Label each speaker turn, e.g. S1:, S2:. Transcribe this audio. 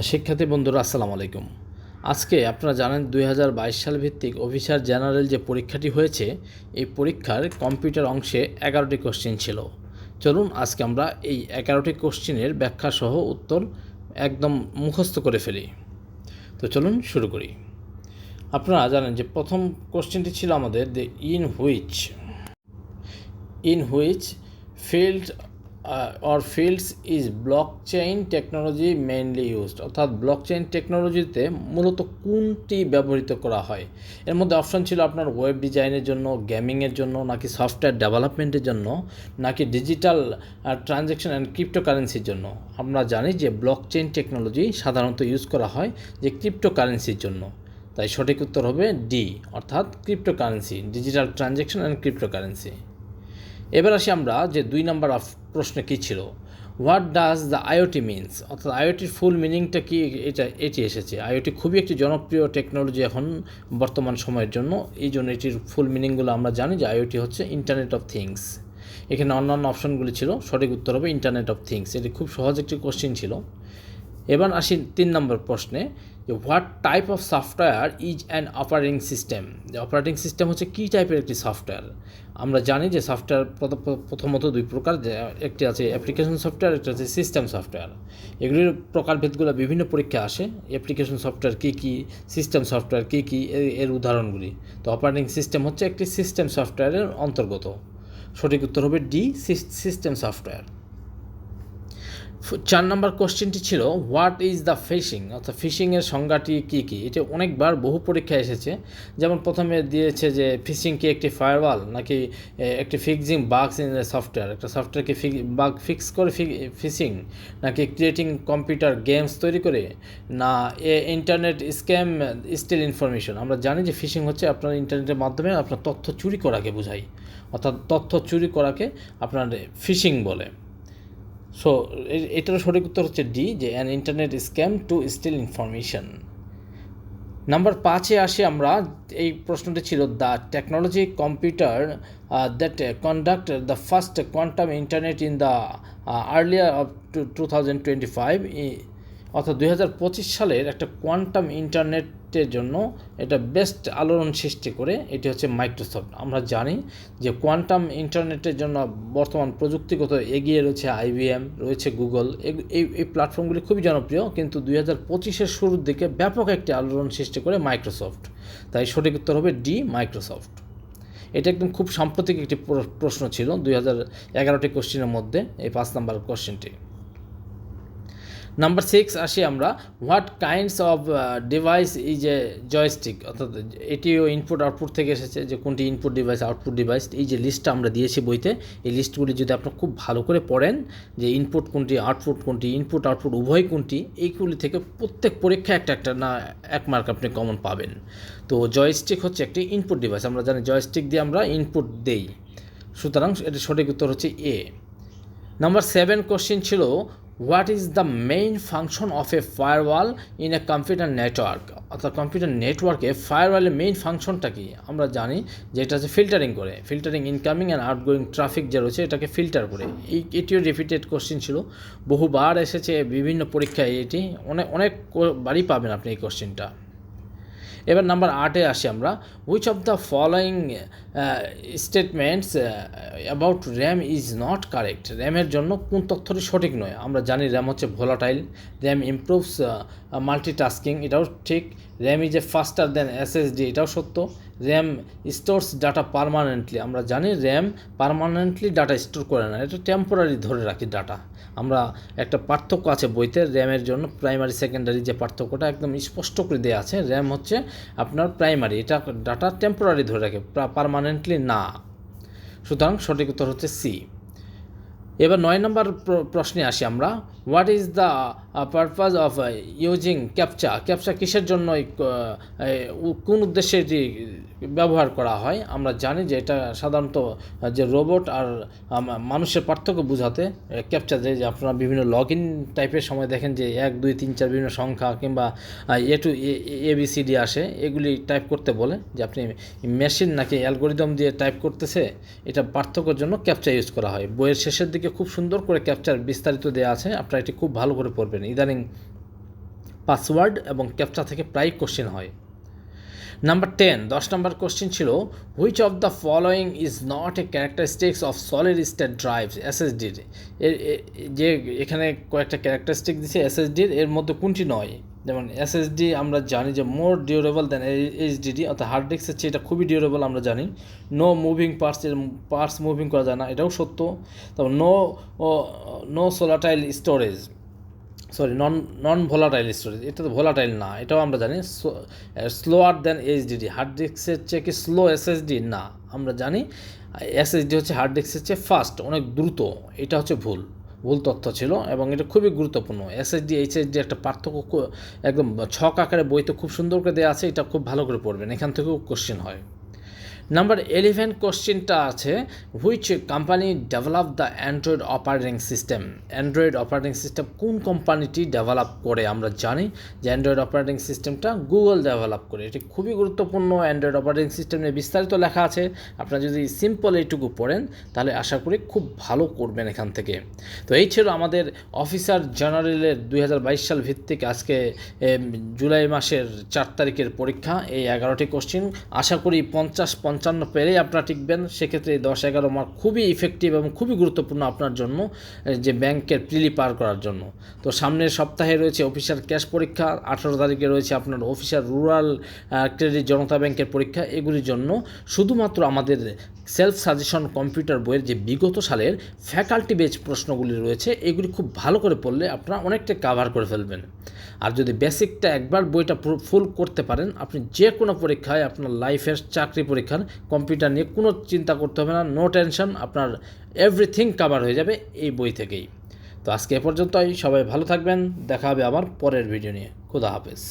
S1: শিক্ষার্থী বন্ধুরা, আসসালামু আলাইকুম। আজকে আপনারা জানেন দুই হাজার বাইশ সাল ভিত্তিক অফিসার জেনারেল যে পরীক্ষাটি হয়েছে, এই পরীক্ষার কম্পিউটার অংশে এগারোটি কোশ্চেন ছিল। চলুন, আজকে আমরা এই এগারোটি কোশ্চেনের ব্যাখ্যা সহ উত্তর একদম মুখস্থ করে ফেলি। তো চলুন শুরু করি। আপনারা জানেন যে প্রথম কোশ্চেনটি ছিল আমাদের the in which in which field uh, or fields is blockchain technology mainly used. অর্থাৎ ব্লকচেইন টেকনোলজিতে মূলত কোনটি ব্যবহৃত করা হয়? এর মধ্যে অপশন ছিল আপনার ওয়েব ডিজাইনের জন্য গেমিংয়ের জন্য নাকি সফটওয়্যার ডেভেলপমেন্টের জন্য নাকি ডিজিটাল ট্রানজ্যাকশন অ্যান্ড ক্রিপ্টোকারেন্সির জন্য। আমরা জানি যে ব্লকচেইন টেকনোলজি সাধারণত ইউজ করা হয় যে ক্রিপ্টোকারেন্সির জন্য। তাই সঠিক উত্তর হবে ডি অর্থাৎ cryptocurrency digital transaction and cryptocurrency এবার আসি আমরা যে দুই নম্বর প্রশ্ন কী ছিল? What does the IoT means অর্থাৎ আইওটির ফুল মিনিংটা কি? এটা, এটি এসেছে। আইওটি খুবই একটি জনপ্রিয় টেকনোলজি এখন বর্তমান সময়ের জন্য। এই জন্য এটির ফুল মিনিংগুলো আমরা জানি যে আইওটি হচ্ছে ইন্টারনেট অফ থিংস এখানে অন্যান্য অপশনগুলি ছিল। সঠিক উত্তর হবে ইন্টারনেট অফ থিংস এটি খুব সহজ একটি কোশ্চেন ছিল। এবার আসি তিন নম্বর প্রশ্নে। যে what type of software is an operating system যে অপারেটিং সিস্টেম হচ্ছে কী টাইপের একটি সফটওয়্যার আমরা জানি যে সফটওয়্যার প্রথমত দুই প্রকার একটি আছে অ্যাপ্লিকেশন সফটওয়্যার একটা আছে সিস্টেম সফটওয়্যার এগুলির প্রকারভেদগুলো বিভিন্ন পরীক্ষা আসে অ্যাপ্লিকেশন সফটওয়্যার কী কী সিস্টেম সফটওয়্যার কী কী এর উদাহরণগুলি। তো অপারেটিং সিস্টেম হচ্ছে একটি সিস্টেম সফটওয়্যারের অন্তর্গত। সঠিক উত্তর হবে ডি সিস্টেম সফটওয়্যার চার নম্বর কোশ্চেনটি ছিল হোয়াট ইজ দ্য ফিশিং অর্থাৎ ফিশিংয়ের সংজ্ঞাটি কী কী? এটা অনেকবার বহু পরীক্ষায় এসেছে। যেমন প্রথমে দিয়েছে যে ফিশিং কি একটি ফায়ারওয়াল নাকি একটি ফিক্সিং বাগস ইন সফটওয়্যার একটা সফটওয়্যারকে বাগ ফিক্স করে ফিশিং নাকি ক্রিয়েটিং কম্পিউটার গেমস তৈরি করে? না, a internet scam steal information আমরা জানি যে ফিশিং হচ্ছে আপনার ইন্টারনেটের মাধ্যমে আপনার তথ্য চুরি করাকে বোঝায়। অর্থাৎ তথ্য চুরি করাকে আপনার ফিশিং বলে। সো এটার সঠিক উত্তর হচ্ছে ডি যে an internet scam to steal information number পাঁচে আসি আমরা, এই প্রশ্নটি ছিল the technology computer that conduct the first quantum internet in the earlier of two two thousand twenty five অর্থাৎ দুই হাজার পঁচিশ সালের একটা কোয়ান্টাম ইন্টারনেটের জন্য এটা বেস্ট আলোড়ন সৃষ্টি করে, এটি হচ্ছে মাইক্রোসফট। আমরা জানি যে কোয়ান্টাম ইন্টারনেটের জন্য বর্তমান প্রযুক্তিগত এগিয়ে রয়েছে আইবিএম রয়েছে গুগল। এই এই প্ল্যাটফর্মগুলি খুবই জনপ্রিয়, কিন্তু দুই হাজার পঁচিশের শুরুর দিকে ব্যাপক একটি আলোড়ন সৃষ্টি করে মাইক্রোসফট। তাই সঠিক উত্তর হবে ডি, মাইক্রোসফট। এটা একদম খুব সাম্প্রতিক একটি প্রশ্ন ছিল দুই হাজার এগারোটি কোশ্চেনের মধ্যে, এই পাঁচ নাম্বার কোশ্চেনটি। নাম্বার সিক্স আসি আমরা। What kinds of device is a joystick অর্থাৎ এটিও ইনপুট আউটপুট থেকে এসেছে যে কোনটি ইনপুট ডিভাইস আউটপুট ডিভাইস এই যে লিস্টটা আমরা দিয়েছি বইতে, এই লিস্টগুলি যদি আপনার খুব ভালো করে পড়েন, যে ইনপুট কোনটি আউটপুট কোনটি ইনপুট আউটপুট উভয় কোনটি, এইগুলি থেকে প্রত্যেক পরীক্ষা একটা একটা না এক মার্ক আপনি কমন পাবেন। তো জয়স্টিক হচ্ছে একটি ইনপুট ডিভাইস আমরা জানি জয়স্টিক দিয়ে আমরা ইনপুট দেই। সুতরাং এটি সঠিক উত্তর হচ্ছে এ নাম্বার সেভেন কোশ্চেন ছিল what is the main function of a firewall in a computer network অর্থাৎ কম্পিউটার নেটওয়ার্কে ফায়ারওয়ালের মেইন ফাংশনটা কি? আমরা জানি যে এটা হচ্ছে ফিল্টারিং করে। Filtering incoming and outgoing traffic যে রয়েছে এটাকে ফিল্টার করে। এই, এটিও রিপিটেড কোশ্চেন ছিল। বহুবার এসেছে বিভিন্ন পরীক্ষায় এটি। অনেক অনেক বারই পাবেন আপনি এই কোশ্চেনটা এবার নাম্বার আটে আসি আমরা। Which of the following statements about RAM is not correct র্যামের জন্য কোন তথ্যটি সঠিক নয়? আমরা জানি র্যাম হচ্ছে ভোলাটাইল র্যাম ইমপ্রুভস মাল্টিটাস্কিং এটাও ঠিক। RAM is a faster than SSD এটাও সত্য। র্যাম স্টোরস ডাটা পারমানেন্টলি আমরা জানি র্যাম পারমানেন্টলি ডাটা স্টোর করে না, এটা টেম্পোরারি ধরে রাখি ডাটা আমরা একটা পার্থক্য আছে বইতে, র্যামের জন্য প্রাইমারি সেকেন্ডারি যে পার্থক্যটা একদম স্পষ্ট করে দেওয়া আছে, র্যাম হচ্ছে আপনার প্রাইমারি এটা ডাটা টেম্পোরারি ধরে রাখে পারমানেন্টলি না। সুতরাং সঠিক উত্তর হচ্ছে সি এবার নয় নম্বর প্রশ্নে আসি আমরা। What is the purpose of using captcha captcha কিসের জন্য কোন উদ্দেশ্যে এটি ব্যবহার করা হয়? আমরা জানি যে এটা সাধারণত যে রোবট আর মানুষের পার্থক্য বোঝাতে ক্যাপচা যে আপনারা বিভিন্ন লগ ইন টাইপের সময় দেখেন যে এক, দুই, তিন, চার বিভিন্ন সংখ্যা কিংবা A to, A B, C, D আসে, এগুলি টাইপ করতে বলে যে আপনি মেশিন নাকি অ্যালগোরিদম দিয়ে টাইপ করতেছে, এটা পার্থক্যের জন্য ক্যাপচা ইউজ করা হয়। বইয়ের শেষের দিকে খুব সুন্দর করে ক্যাপচার বিস্তারিত দেওয়া আছে, আপনারা এটি খুব ভালো করে পড়বেন। ইদানিং পাসওয়ার্ড এবং ক্যাপচা থেকে প্রায় কোশ্চেন হয়। নাম্বার টেন দশ নম্বর কোশ্চেন ছিল which of the following is not a characteristics of solid state drive এসএসডির যে এখানে কয়েকটা ক্যারেক্টারিস্টিক দিছে এসএসডির এর মধ্যে কোনটি নয়? যেমন এসএসডি আমরা জানি যে মোর ডিউরেবল দেন এইচডিডি অর্থাৎ হার্ড ডিস্কের চেয়ে এটা খুবই ডিউরেবল আমরা জানি। নো মুভিং পার্টস এর পার্টস মুভিং করা যায় না, এটাও সত্য। তারপর no no সোলাটাইল storage sorry non non volatile storage এটা তো ভোলাটাইল না, এটাও আমরা জানি। স্লোয়ার দেন এইচডিডি হার্ড ডিস্কের চেয়ে কি স্লো এসএসডি না, আমরা জানি এসএসডি হচ্ছে হার্ড ডিস্কের চেয়ে ফাস্ট অনেক দ্রুত। এটা হচ্ছে ভুল ভুল তথ্য ছিল এবং এটা খুবই গুরুত্বপূর্ণ। এসএসডি এইচএসডি একটা পার্থক্য একদম ছক আকারে বইতে খুব সুন্দর করে দেওয়া আছে, এটা খুব ভালো করে পড়বেন, এখান থেকেও কোশ্চেন হয়। নাম্বার ইলেভেন কোশ্চেনটা আছে which company develop the Android operating system Android operating system কোন কোম্পানিটি ডেভেলপ করে আমরা জানি? যে অ্যান্ড্রয়েড অপারেটিং সিস্টেমটা গুগল ডেভেলপ করে। এটি খুবই গুরুত্বপূর্ণ অ্যান্ড্রয়েড অপারেটিং সিস্টেম নিয়ে বিস্তারিত লেখা আছে। আপনারা যদি সিম্পল এইটুকু পড়েন, তাহলে আশা করি খুব ভালো করবেন এখান থেকে। তো এই ছিল আমাদের অফিসার জেনারেলের দুই হাজার বাইশ সাল ভিত্তিক আজকে জুলাই মাসের চার তারিখের পরীক্ষা, এই এগারোটি কোশ্চেন আশা করি পঞ্চাশ পঞ্চান্ন পেরেই আপনারা টিকবেন। সেক্ষেত্রে এই দশ এগারো মার্ক খুবই ইফেক্টিভ এবং খুবই গুরুত্বপূর্ণ আপনার জন্য যে ব্যাংকের প্রিলি পার করার জন্য। তো সামনের সপ্তাহে রয়েছে অফিসার ক্যাশ পরীক্ষা, আঠারো তারিখে রয়েছে আপনার অফিসার রুরাল ক্রেডিট জনতা ব্যাংকের পরীক্ষা, এগুলির জন্য শুধুমাত্র আমাদের সেলফ সাজেশন কম্পিউটার বইয়ের যে বিগত সালের ফ্যাকাল্টি বেচ প্রশ্নগুলি রয়েছে, এগুলি খুব ভালো করে পড়লে আপনারা অনেকটা কাভার করে ফেলবেন। আর যদি বেসিকটা একবার বইটা ফুল করতে পারেন, আপনি যে কোনো পরীক্ষায় আপনার লাইফের চাকরি পরীক্ষার কম্পিউটার নিয়ে কোনো চিন্তা করতে হবে না নো টেনশন আপনার এভরিথিং কাভার হয়ে যাবে এই বই থেকেই। তো আজকে এ পর্যন্তই, সবাই ভালো থাকবেন, দেখা হবে আবার পরের ভিডিও নিয়ে। খুদা হাফেজ।